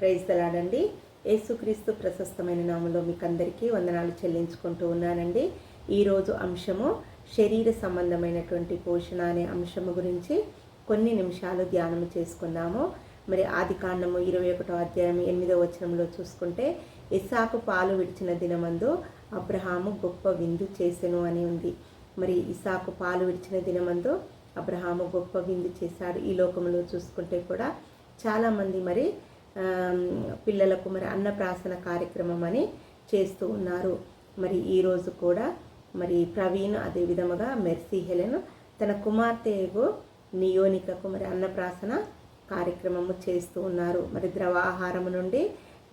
Praise దలాడండి యేసుక్రీస్తు ప్రశస్తమైన నామంలో మీకు అందరికీ వందనాలు చెల్లించుకుంటూ ఉన్నానండి. ఈరోజు అంశము శరీర సంబంధమైనటువంటి పోషణ అనే అంశము గురించి కొన్ని నిమిషాలు ధ్యానం చేసుకున్నాము. మరి ఆది కాండము ఇరవై ఒకటో అధ్యాయం ఎనిమిదో వచనంలో చూసుకుంటే ఇసాకు పాలు విడిచిన దినమందు అబ్రహాము గొప్ప విందు చేసెను అని ఉంది. మరి ఇసాకు పాలు విడిచిన దినమందు అబ్రహాము గొప్ప విందు చేశాడు. ఈ లోకంలో చూసుకుంటే కూడా చాలామంది మరి పిల్లలకు మరి అన్నప్రాసన కార్యక్రమం అని చేస్తూ ఉన్నారు. మరి ఈరోజు కూడా మరి ప్రవీణ్ అదే విధముగా మెర్సీ హెలెన్ తన కుమార్తెకు నియోనికకు మరి అన్నప్రాసన కార్యక్రమము చేస్తూ ఉన్నారు. మరి ద్రవాహారము నుండి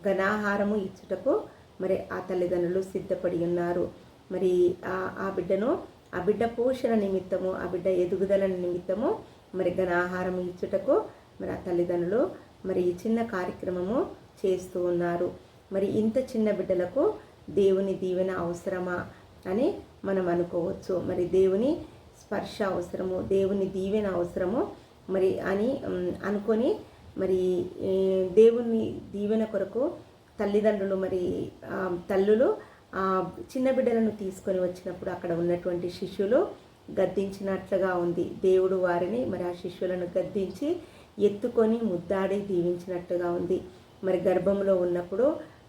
ఘనాహారము ఇచ్చుటకు మరి ఆ తల్లిదండ్రులు సిద్ధపడి ఉన్నారు. మరి ఆ ఆ బిడ్డను ఆ బిడ్డ పోషణ నిమిత్తము ఆ బిడ్డ ఎదుగుదల నిమిత్తము మరి ఘనాహారం ఇచ్చుటకు మరి ఆ తల్లిదండ్రులు మరి ఈ చిన్న కార్యక్రమము చేస్తూ ఉన్నారు. మరి ఇంత చిన్న బిడ్డలకు దేవుని దీవెన అవసరమా అని మనం అనుకోవచ్చు. మరి దేవుని స్పర్శ అవసరము దేవుని దీవెన అవసరము మరి అని అనుకొని మరి దేవుని దీవెన కొరకు తల్లిదండ్రులు మరి తల్లులు ఆ చిన్న బిడ్డలను తీసుకొని వచ్చినప్పుడు అక్కడ ఉన్నటువంటి శిష్యులు గద్దించినట్లుగా ఉంది. దేవుడు వారిని మరి ఆ శిష్యులను గద్దించి ఎత్తుకొని ముద్దాడి దీవించినట్టుగా ఉంది. మరి గర్భంలో ఉన్నప్పుడు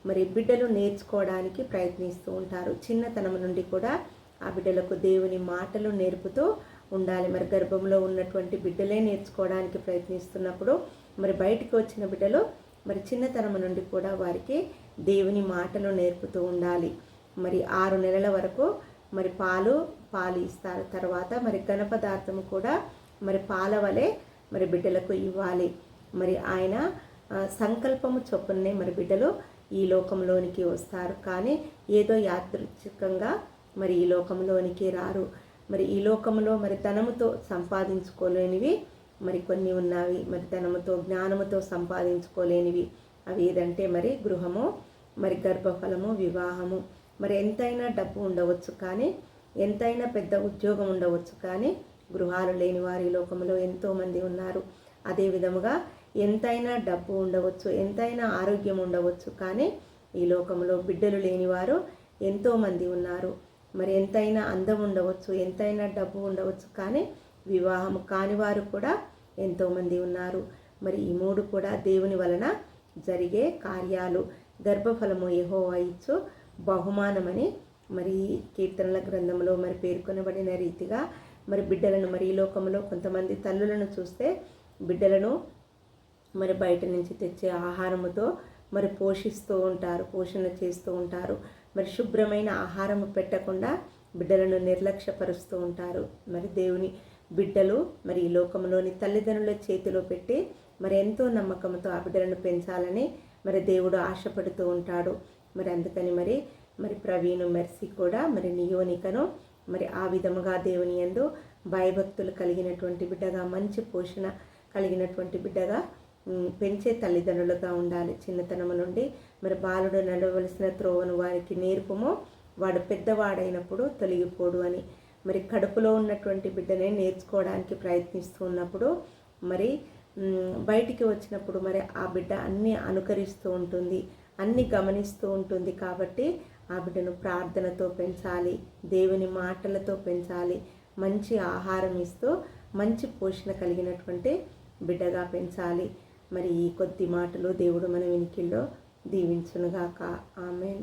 మరి బిడ్డలు నేర్చుకోవడానికి ప్రయత్నిస్తూ ఉంటారు. చిన్నతనం నుండి కూడా ఆ బిడ్డలకు దేవుని మాటలు నేర్పుతూ ఉండాలి. మరి గర్భంలో ఉన్నటువంటి బిడ్డలే నేర్చుకోవడానికి ప్రయత్నిస్తున్నప్పుడు మరి బయటికి వచ్చిన బిడ్డలు మరి చిన్నతనం నుండి కూడా వారికి దేవుని మాటలు నేర్పుతూ ఉండాలి. మరి ఆరు నెలల వరకు మరి పాలు పాలు ఇస్తారు. తర్వాత మరి ఘన పదార్థము కూడా మరి పాల వలె మరి బిడ్డలకు ఇవ్వాలి. మరి ఆయన సంకల్పము చొప్పుననే మరి బిడ్డలు ఈ లోకంలోనికి వస్తారు. కానీ ఏదో యాదృచ్ఛికంగా మరి ఈ లోకంలోనికి రారు. మరి ఈ లోకంలో మరి ధనముతో సంపాదించుకోలేనివి మరి కొన్ని ఉన్నవి. మరి ధనముతో జ్ఞానముతో సంపాదించుకోలేనివి. అవి ఏదంటే మరి గృహము మరి గర్భఫలము వివాహము. మరి ఎంతైనా డబ్బు ఉండవచ్చు కానీ ఎంతైనా పెద్ద ఉద్యోగం ఉండవచ్చు కానీ గృహాలు లేని వారి ఈ లోకంలో ఎంతోమంది ఉన్నారు. అదే విధముగా ఎంతైనా డబ్బు ఉండవచ్చు ఎంతైనా ఆరోగ్యం ఉండవచ్చు. కానీ ఈ లోకంలో బిడ్డలు లేనివారు ఎంతోమంది ఉన్నారు. మరి ఎంతైనా అందం ఉండవచ్చు ఎంతైనా డబ్బు ఉండవచ్చు. కానీ వివాహం కాని వారు కూడా ఎంతోమంది ఉన్నారు. మరి ఈ మూడు కూడా దేవుని వలన జరిగే కార్యాలు. గర్భఫలము యెహోవా ఇచ్చు బహుమానమని మరి కీర్తనల గ్రంథంలో మరి పేర్కొనబడిన రీతిగా మరి బిడ్డలను మరి ఈ లోకంలో కొంతమంది తల్లులను చూస్తే బిడ్డలను మరి బయట నుంచి తెచ్చే ఆహారముతో మరి పోషిస్తూ ఉంటారు పోషణ చేస్తూ ఉంటారు. మరి శుభ్రమైన ఆహారము పెట్టకుండా బిడ్డలను నిర్లక్ష్యపరుస్తూ ఉంటారు. మరి దేవుని బిడ్డలు మరి ఈ లోకంలోని తల్లిదండ్రుల చేతిలో పెట్టి మరి ఎంతో నమ్మకంతో ఆ బిడ్డలను పెంచాలని మరి దేవుడు ఆశపడుతూ ఉంటాడు. మరి అందుకని మరి మరి ప్రవీణ్ మెర్సీ కూడా మరి నియోనికను మరి ఆ విధముగా దేవుని యందు భయభక్తులు కలిగినటువంటి బిడ్డగా మంచి పోషణ కలిగినటువంటి బిడ్డగా పెంచే తల్లిదండ్రులుగా ఉండాలి. చిన్నతనము నుండి మరి బాలుడు నడవలసిన త్రోవను వారికి నేర్పము. వాడు పెద్దవాడైనప్పుడు తొలగిపోడు అని మరి కడుపులో ఉన్నటువంటి బిడ్డనే నేర్చుకోవడానికి ప్రయత్నిస్తూ ఉన్నప్పుడు మరి బయటికి వచ్చినప్పుడు మరి ఆ బిడ్డ అన్నీ అనుకరిస్తూ ఉంటుంది. అన్నీ గమనిస్తూ ఉంటుంది కాబట్టి ఆ బిడ్డను ప్రార్థనతో పెంచాలి దేవుని మాటలతో పెంచాలి మంచి ఆహారం ఇస్తూ మంచి పోషణ కలిగినటువంటి బిడ్డగా పెంచాలి. మరి ఈ కొద్ది మాటలు దేవుడు మన వెనికిల్లో దీవించునుగాక. ఆమెన్.